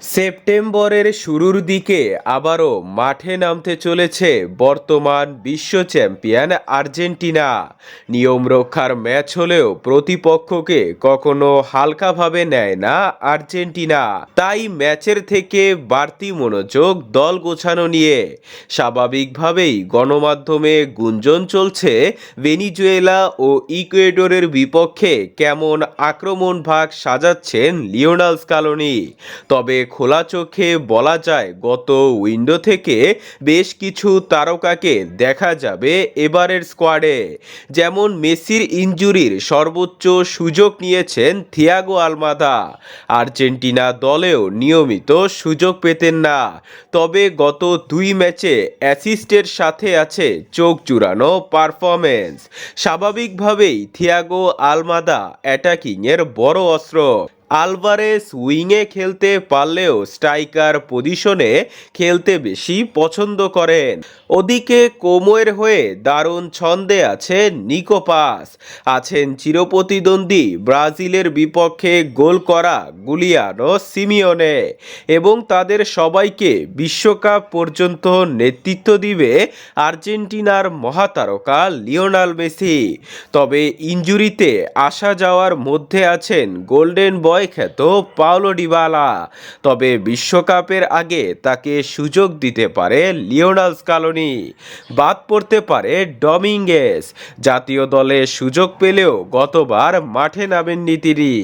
সেপ্টেম্বরের শুরুর দিকে আবারও মাঠে নামতে চলেছে বর্তমান বিশ্ব চ্যাম্পিয়ন আর্জেন্টিনা। নিয়ম রক্ষার ম্যাচ হলেও প্রতিপক্ষকে কখনো হালকাভাবে নেয় না আর্জেন্টিনা। তাই ম্যাচের থেকে বাড়তি মনোযোগ দল গোছানো নিয়ে স্বাভাবিকভাবেই গণমাধ্যমে গুঞ্জন চলছে ভেনিজুয়েলা ও ইকুয়েডরের বিপক্ষে কেমন আক্রমণ ভাগ সাজাচ্ছেন লিওনাল স্কালোনি। তবে খোলা চোখে বলা যায়, গত উইন্ডো থেকে বেশ কিছু তারকাকে দেখা যাবে এবারের স্কোয়াডে। যেমন মেসির ইনজুরির সর্বোচ্চ সুযোগ নিয়েছেন থিয়াগো আলমাদা। আর্জেন্টিনা দলেও নিয়মিত সুযোগ পেতেন না। তবে গত দুই ম্যাচে অ্যাসিস্টের সাথে আছে চোখ জুড়ানো পারফরমেন্স স্বাভাবিকভাবেই থিয়াগো আলমাদা অ্যাটাকিংয়ের বড় অস্ত্র। আলভারেস উইংয়ে খেলতে পারলেও স্ট্রাইকার পজিশনে খেলতে বেশি পছন্দ করেন। ওদিকে কোমোয়ের হয়ে দারুণ ছন্দে আছেন নিকোপাস আছেন চিরপ্রতিদ্বন্দ্বী ব্রাজিলের বিপক্ষে গোল করা গুলিয়ানো সিমিওনে এবং তাদের সবাইকে বিশ্বকাপ পর্যন্ত নেতৃত্ব দিবে আর্জেন্টিনার মহাতারকা লিওনাল মেসি। তবে ইঞ্জুরিতে আসা যাওয়ার মধ্যে আছেন গোল্ডেন বয় খ্যাত পাওলো ডিবালা। তবে বিশ্বকাপের আগে তাকে সুযোগ দিতে পারে লিওনাল স্কালোনি। বাদ পড়তে পারে ডমিঙ্গেস। জাতীয় দলে সুযোগ পেলেও গতবার মাঠে নামেননি তিনি।